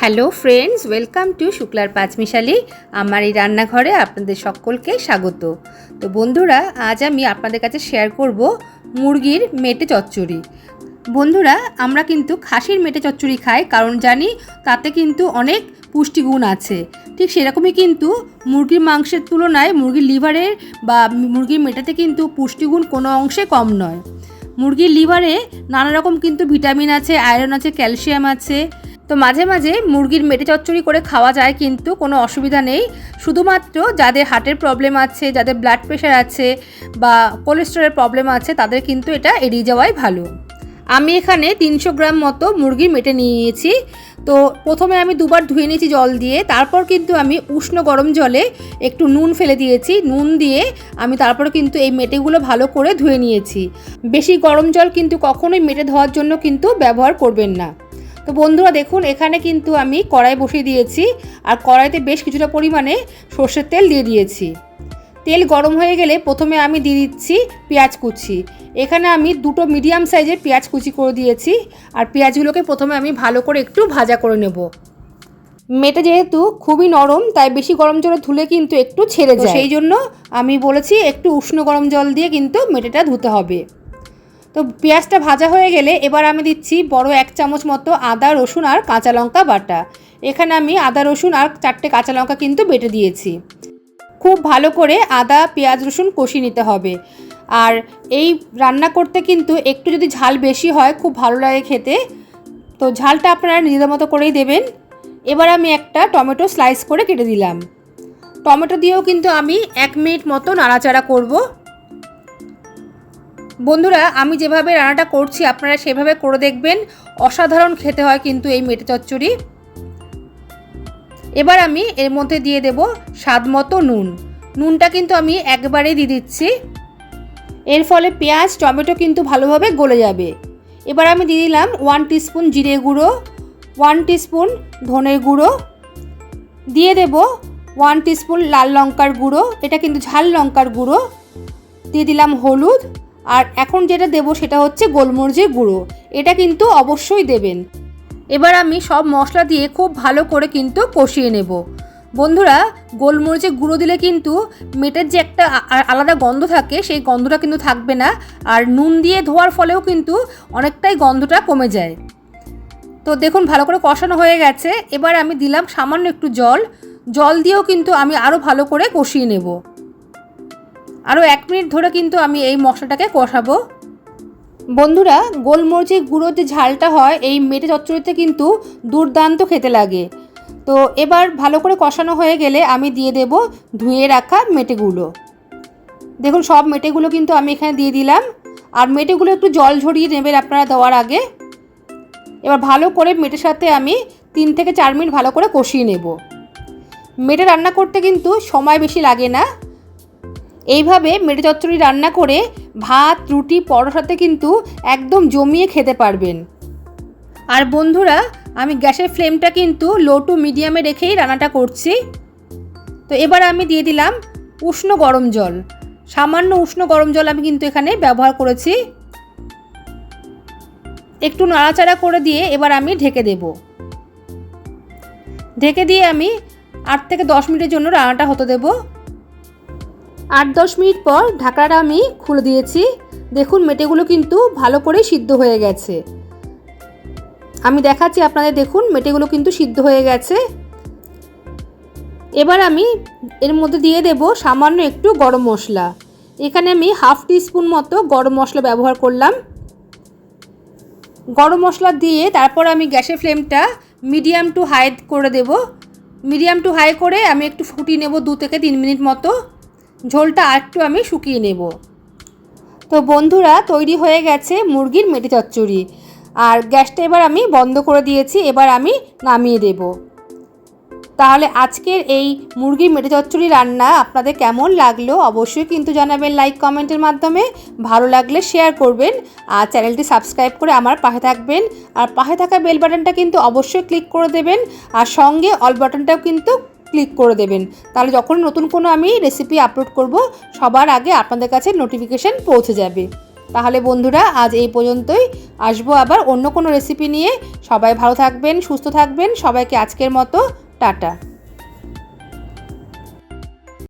Hello friends, welcome to শুক্লার পাঁচমিশালি। আমার এই রান্নাঘরে আপনাদের সকলকে স্বাগত। তো বন্ধুরা, আজ আমি আপনাদের কাছে শেয়ার করব মুরগির মেটে চচ্চড়ি। বন্ধুরা, আমরা কিন্তু খাসির মেটে চচ্চড়ি খাই, কারণ জানি তাতে কিন্তু অনেক পুষ্টিগুণ আছে। ঠিক সেরকমই কিন্তু মুরগির মাংসের তুলনায় মুরগির লিভারের বা মুরগির মেটাতে কিন্তু পুষ্টিগুণ কোনো অংশে কম নয়। মুরগির লিভারে নানা রকম কিন্তু ভিটামিন আছে, আয়রন আছে, ক্যালসিয়াম আছে তো মাঝে মাঝে মুরগির মেটে চচ্চড়ি করে খাওয়া যায়, কিন্তু কোনো অসুবিধা নেই। শুধুমাত্র যাদের হার্টের প্রবলেম আছে, যাদের ব্লাড প্রেশার আছে বা কোলেস্টেরলের প্রবলেম আছে, তাদের কিন্তু এটা এড়িয়ে যাওয়াই ভালো। আমি এখানে তিনশো গ্রাম মতো মুরগি মেটে নিয়ে নিয়েছি। তো প্রথমে আমি দুবার ধুয়ে নিয়েছি জল দিয়ে, তারপর কিন্তু আমি উষ্ণ গরম জলে একটু নুন ফেলে দিয়েছি। নুন দিয়ে আমি তারপর কিন্তু এই মেটেগুলো ভালো করে ধুয়ে নিয়েছি। বেশি গরম জল কিন্তু কখনোই মেটে ধোয়ার জন্য কিন্তু ব্যবহার করবেন না। তো বন্ধুরা দেখুন এখানে কিন্তু আমি কড়াই বসিয়ে দিয়েছি আর কড়াইতে বেশ কিছুটা পরিমাণে সর্ষের তেল দিয়ে দিয়েছি। তেল গরম হয়ে গেলে প্রথমে আমি দিয়ে দিচ্ছি পেঁয়াজ কুচি। এখানে আমি দুটো মিডিয়াম সাইজের পেঁয়াজ কুচি করে দিয়েছি আর পেঁয়াজগুলোকে প্রথমে আমি ভালো করে একটু ভাজা করে নেব। মেটে যেহেতু খুবই নরম তাই বেশি গরম জলে ধুলে কিন্তু একটু ছেড়ে যায়। সেই জন্য আমি বলেছি একটু উষ্ণ গরম জল দিয়ে কিন্তু মেটেটা ধুতে হবে। তো পেঁয়াজটা ভাজা হয়ে গেলে এবার আমি দিচ্ছি বড় এক চামচ মতো আদা, রসুন আর কাঁচা লঙ্কা বাটা। এখানে আমি আদা, রসুন আর চারটে কাঁচা লঙ্কা কিন্তু বেটে দিয়েছি। খুব ভালো করে আদা, পেঁয়াজ, রসুন কষিয়ে নিতে হবে। আর এই রান্না করতে কিন্তু একটু যদি ঝাল বেশি হয়, খুব ভালো লাগে খেতে। তো ঝালটা আপনারা নিজেদের মতো করেই দেবেন। এবার আমি একটা টমেটো স্লাইস করে কেটে দিলাম। টমেটো দিয়েও কিন্তু আমি এক মিনিট মতো নাড়াচাড়া করব। বন্ধুরা, আমি যেভাবে রান্নাটা করছি, আপনারা সেভাবে করে দেখবেন। অসাধারণ খেতে হয় কিন্তু এই মেটে চচ্চড়ি। এবার আমি এর মধ্যে দিয়ে দেব স্বাদ মতো নুন। নুনটা কিন্তু আমি একবারেই দিয়ে দিচ্ছি। এর ফলে পেঁয়াজ, টমেটো কিন্তু ভালোভাবে গলে যাবে। এবার আমি দিয়ে দিলাম ওয়ান টিস্পুন জিরে গুঁড়ো, ওয়ান টিস্পুন ধনের গুঁড়ো। দিয়ে দেব ওয়ান টিস্পুন লাল লঙ্কার গুঁড়ো, এটা কিন্তু ঝাল লঙ্কার গুঁড়ো। দিয়ে দিলাম হলুদ। আর এখন যেটা দেবো সেটা হচ্ছে গোলমরিচের গুঁড়ো। এটা কিন্তু অবশ্যই দেবেন। এবার আমি সব মশলা দিয়ে খুব ভালো করে কিন্তু কষিয়ে নেব। বন্ধুরা, গোলমরিচের গুঁড়ো দিলে কিন্তু মেটের যে একটা আলাদা গন্ধ থাকে, সেই গন্ধটা কিন্তু থাকবে না। আর নুন দিয়ে ধোয়ার ফলেও কিন্তু অনেকটাই গন্ধটা কমে যায়। তো দেখুন, ভালো করে কষানো হয়ে গেছে। এবার আমি দিলাম সামান্য একটু জল। জল দিয়েও কিন্তু আমি আরও ভালো করে কষিয়ে নেব। আরও এক মিনিট ধরে কিন্তু আমি এই মশলাটাকে কষাবো। বন্ধুরা, গোলমরিচের গুঁড়োর যে ঝালটা হয়, এই মেটে চচ্চড়িতে কিন্তু দুর্দান্ত খেতে লাগে। তো এবার ভালো করে কষানো হয়ে গেলে আমি দিয়ে দেব ধুয়ে রাখা মেটেগুলো। দেখুন, সব মেটেগুলো কিন্তু আমি এখানে দিয়ে দিলাম। আর মেটেগুলো একটু জল ঝরিয়ে নেবেন আপনারা দেওয়ার আগে। এবার ভালো করে মেটের সাথে আমি তিন থেকে চার মিনিট ভালো করে কষিয়ে নেব। মেটে রান্না করতে কিন্তু সময় বেশি লাগে না। এইভাবে মেটে চচ্চড়ি রান্না করে ভাত, রুটি, পরোটাতে কিন্তু একদম জমিয়ে খেতে পারবেন। আর বন্ধুরা, আমি গ্যাসের ফ্লেমটা কিন্তু লো টু মিডিয়ামে রেখেই রান্নাটা করছি। তো এবার আমি দিয়ে দিলাম উষ্ণ গরম জল। সামান্য উষ্ণ গরম জল আমি কিন্তু এখানে ব্যবহার করেছি। একটু নাড়াচাড়া করে দিয়ে এবার আমি ঢেকে দেব। ঢেকে দিয়ে আমি আট থেকে দশ মিনিটের জন্য রান্নাটা হতে দেবো। আট দশ মিনিট পর ঢাকাটা আমি খুলে দিয়েছি। দেখুন, মেটেগুলো কিন্তু ভালো করে সিদ্ধ হয়ে গেছে। আমি দেখাচ্ছি আপনাদের, দেখুন, মেটেগুলো কিন্তু সিদ্ধ হয়ে গেছে। এবার আমি এর মধ্যে দিয়ে দেব সামান্য একটু গরম মশলা। এখানে আমি হাফ টিস্পুন মতো গরম মশলা ব্যবহার করলাম। গরম মশলা দিয়ে তারপর আমি গ্যাসের ফ্লেমটা মিডিয়াম টু হাই করে দেব। মিডিয়াম টু হাই করে আমি একটু ফুটিয়ে নেব দু থেকে তিন মিনিট মতো। ঝোলটা আরেকটু আমি শুকিয়ে নেব। তো বন্ধুরা, তৈরি হয়ে গেছে মুরগির মেটে চচ্চড়ি। আর গ্যাসটা এবার আমি বন্ধ করে দিয়েছি, এবার আমি নামিয়ে দেব। তাহলে আজকের এই মুরগির মেটে চচ্চড়ি রান্না আপনাদের কেমন লাগল অবশ্যই কিন্তু জানাবেন লাইক কমেন্টের মাধ্যমে। ভালো লাগলে শেয়ার করবেন আর চ্যানেলটি সাবস্ক্রাইব করে আমার পাশে থাকবেন। আর পাশে থাকা বেল বাটনটা কিন্তু অবশ্যই ক্লিক করে দেবেন। আর সঙ্গে অল বাটনটাও কিন্তু ক্লিক করে দেবেন। তাহলে যখন নতুন কোনো আমি রেসিপি আপলোড করব, সবার আগে আপনাদের কাছে নোটিফিকেশান পৌঁছে যাবে। তাহলে বন্ধুরা, আজ এই পর্যন্তই। আসব আবার অন্য কোনো রেসিপি নিয়ে। সবাই ভালো থাকবেন, সুস্থ থাকবেন। সবাইকে আজকের মতো, টাটা।